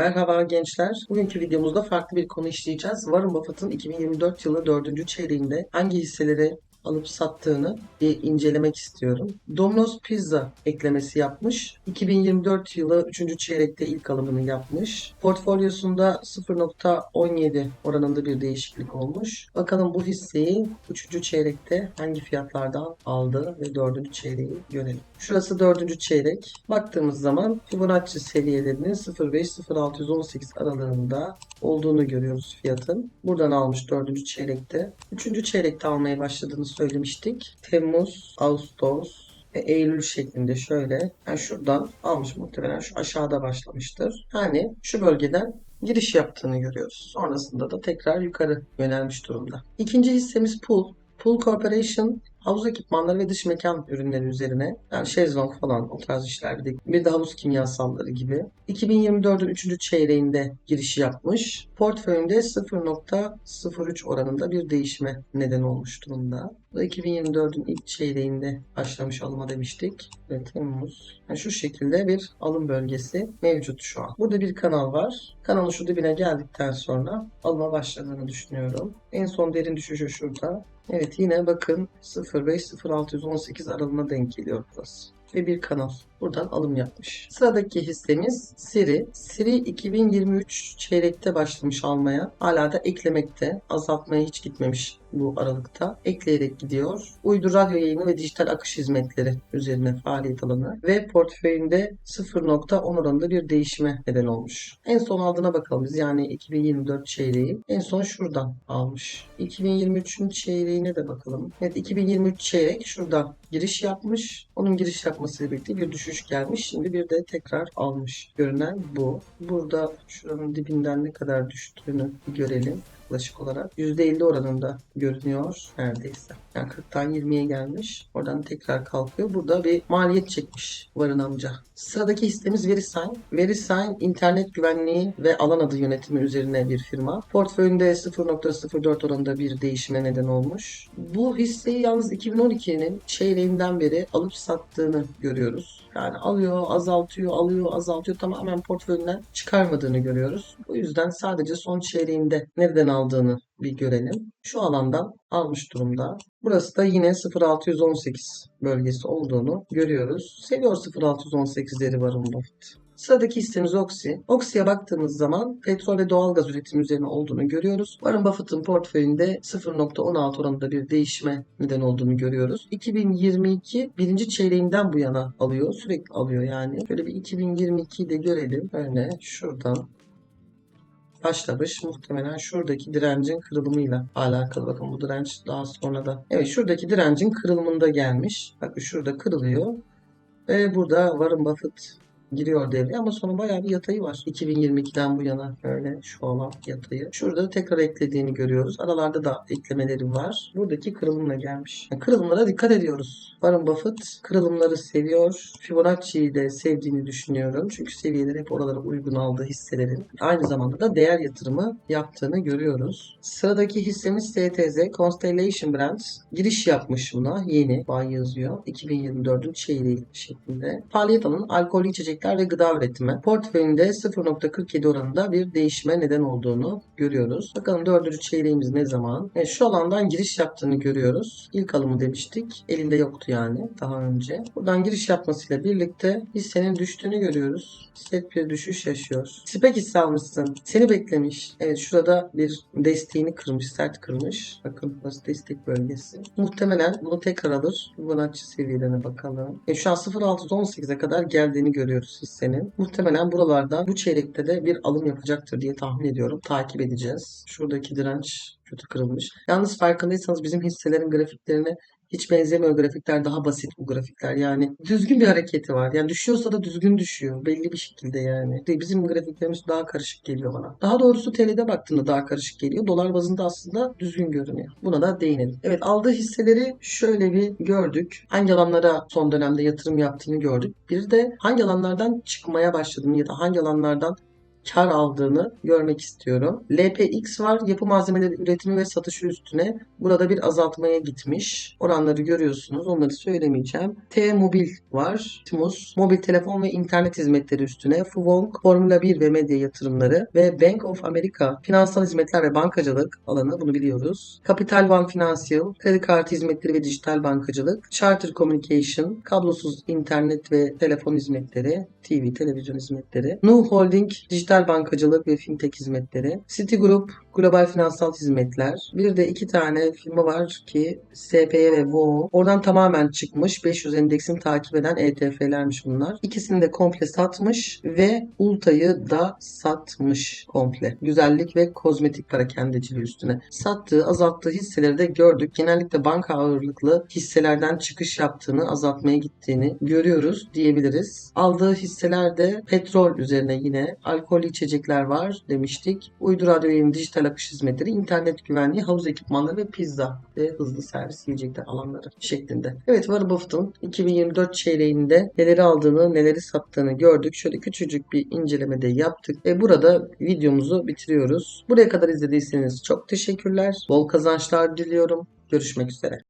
Merhaba gençler. Bugünkü videomuzda farklı bir konu işleyeceğiz. Warren Buffett'ın 2024 yılı 4. çeyreğinde hangi hisseleri alıp sattığını bir incelemek istiyorum. Domino's Pizza eklemesi yapmış. 2024 yılı 3. çeyrekte ilk alımını yapmış. Portfolyosunda 0.17 oranında bir değişiklik olmuş. Bakalım bu hisseyi 3. çeyrekte hangi fiyatlardan aldı ve 4. çeyreği görelim. Şurası 4. çeyrek. Baktığımız zaman Fibonacci seviyelerinin 0.5-0.618 aralığında olduğunu görüyoruz fiyatın. Buradan almış 4. çeyrekte. 3. çeyrekte almaya başladığını söylemiştik. Temmuz, Ağustos, ve Eylül şeklinde şöyle yani şuradan almış muhtemelen şu aşağıda başlamıştır. Yani şu bölgeden giriş yaptığını görüyoruz. Sonrasında da tekrar yukarı yönelmiş durumda. İkinci hissemiz Pool. Pool Corporation havuz ekipmanları ve dış mekan ürünleri üzerine yani şezlong falan o tarz işler bir de, bir de havuz kimyasalları gibi 2024'ün 3. çeyreğinde giriş yapmış. Portföyünde 0.03 oranında bir değişime neden olmuş durumda. Bu da 2024'ün ilk çeyreğinde başlamış alıma demiştik. Ve Temmuz. Yani şu şekilde bir alım bölgesi mevcut şu an. Burada bir kanal var. Kanalın şu dibine geldikten sonra alıma başladığını düşünüyorum. En son derin düşüşü şurada. Evet yine bakın 0.5-0.618 aralığına denk geliyor burası. Ve bir kanal. Buradan alım yapmış. Sıradaki hissemiz Siri. Siri 2023 çeyrekte başlamış almaya. Hala da eklemekte. Azaltmaya hiç gitmemiş bu aralıkta. Ekleyerek gidiyor. Uydu radyo yayını ve dijital akış hizmetleri üzerine faaliyet alanı. Ve portföyünde 0.10 oranında bir değişime neden olmuş. En son aldığına bakalım biz. Yani 2024 çeyreği. En son şuradan almış. 2023'ün çeyreğine de bakalım. Evet 2023 çeyrek şuradan giriş yapmış. Onun giriş yapmasıyla birlikte bir düşüş gelmiş. Şimdi bir de tekrar almış. Görünen bu. Burada şuranın dibinden ne kadar düştüğünü görelim yaklaşık olarak. %50 oranında görünüyor neredeyse. Yani 40'tan 20'ye gelmiş. Oradan tekrar kalkıyor. Burada bir maliyet çekmiş Varın amca. Sıradaki hissemiz VeriSign. VeriSign internet güvenliği ve alan adı yönetimi üzerine bir firma. Portföyünde 0.04 oranında bir değişime neden olmuş. Bu hisseyi yalnız 2012'nin çeyreğinden beri alıp sattığını görüyoruz. Yani alıyor, azaltıyor, alıyor, azaltıyor. Tamamen portföyünden çıkarmadığını görüyoruz. Bu yüzden sadece son çeyreğinde nereden aldığını bir görelim. Şu alandan almış durumda. Burası da yine 0618 bölgesi olduğunu görüyoruz. Seviyor 0618'leri var Buffett. Sıradaki hissemiz Oxy. Oxy'ye baktığımız zaman petrol ve doğalgaz üretimi üzerine olduğunu görüyoruz. Warren Buffett'ın portföyünde 0.16 oranında bir değişime neden olduğunu görüyoruz. 2022 birinci çeyreğinden bu yana alıyor. Sürekli alıyor yani. Şöyle bir 2022'yi de görelim. Öyle şuradan başlamış. Muhtemelen şuradaki direncin kırılımıyla alakalı. Bakın bu direnç daha sonra da. Evet şuradaki direncin kırılımında gelmiş. Bakın şurada kırılıyor. Ve burada Warren Buffett giriyor devreye ama sonra bayağı bir yatayı var. 2022'den bu yana öyle şu olan yatayı. Şurada tekrar eklediğini görüyoruz. Aralarda da eklemeleri var. Buradaki kırılımla gelmiş. Yani kırılımlara dikkat ediyoruz. Warren Buffett kırılımları seviyor. Fibonacci'yi de sevdiğini düşünüyorum. Çünkü seviyeleri hep oralara uygun aldığı hisselerin. Aynı zamanda da değer yatırımı yaptığını görüyoruz. Sıradaki hissemiz STZ Constellation Brands. Giriş yapmış buna. Yeni. Bay yazıyor. 2024'ün çeyreği şeklinde. Alanı alkollü içecek ve gıda üretimi. Portföyünde 0.47 oranında bir değişime neden olduğunu görüyoruz. Bakalım dördüncü çeyreğimiz ne zaman? Evet, şu alandan giriş yaptığını görüyoruz. İlk alımı demiştik. Elinde yoktu yani daha önce. Buradan giriş yapmasıyla birlikte hissenin düştüğünü görüyoruz. Set bir düşüş yaşıyor. Spek hisse almışsın. Seni beklemiş. Evet şurada bir desteğini kırmış. Sert kırmış. Bakın burası destek bölgesi. Muhtemelen bunu tekrar alır. Fibonacci seviyelerine bakalım. E, şu an 0.618'e kadar geldiğini görüyoruz hissenin. Muhtemelen buralarda bu çeyrekte de bir alım yapacaktır diye tahmin ediyorum. Takip edeceğiz. Şuradaki direnç kötü kırılmış. Yalnız farkındaysanız bizim hisselerin grafiklerine hiç benzemiyor grafikler daha basit bu grafikler. Yani düzgün bir hareketi var. Yani düşüyorsa da düzgün düşüyor belli bir şekilde yani. Bizim grafiklerimiz daha karışık geliyor bana. Daha doğrusu TL'de baktığında daha karışık geliyor. Dolar bazında aslında düzgün görünüyor. Buna da değinelim. Evet aldığı hisseleri şöyle bir gördük. Hangi alanlara son dönemde yatırım yaptığını gördük. Bir de hangi alanlardan çıkmaya başladığını ya da hangi alanlardan kar aldığını görmek istiyorum. LPX var. Yapı malzemeleri üretimi ve satışı üstüne burada bir azaltmaya gitmiş. Oranları görüyorsunuz. Onları söylemeyeceğim. T-Mobil var. Timus. Mobil telefon ve internet hizmetleri üstüne. Fuvonk, Formula 1 ve medya yatırımları ve Bank of America finansal hizmetler ve bankacılık alanı bunu biliyoruz. Capital One Financial, kredi kartı hizmetleri ve dijital bankacılık. Charter Communication, kablosuz internet ve telefon hizmetleri. TV, televizyon hizmetleri. Nu Holding, dijital bankacılık ve fintech hizmetleri. Citigroup, global finansal hizmetler. Bir de iki tane firma var ki SPY ve VO. Oradan tamamen çıkmış. 500 endeksini takip eden ETF'lermiş bunlar. İkisini de komple satmış ve Ulta'yı da satmış komple. Güzellik ve kozmetik parakendeciliği üstüne. Sattığı, azalttığı hisseleri de gördük. Genellikle banka ağırlıklı hisselerden çıkış yaptığını, azaltmaya gittiğini görüyoruz diyebiliriz. Aldığı hisseler de petrol üzerine yine alkollü içecekler var demiştik. Uydu radyo yayın, dijital akış hizmetleri, internet güvenliği, havuz ekipmanları ve pizza ve hızlı servis yiyecekler alanları şeklinde. Evet Warren Buffett'ın 2024 çeyreğinde neleri aldığını, neleri sattığını gördük. Şöyle küçücük bir incelemede yaptık ve burada videomuzu bitiriyoruz. Buraya kadar izlediyseniz çok teşekkürler. Bol kazançlar diliyorum. Görüşmek üzere.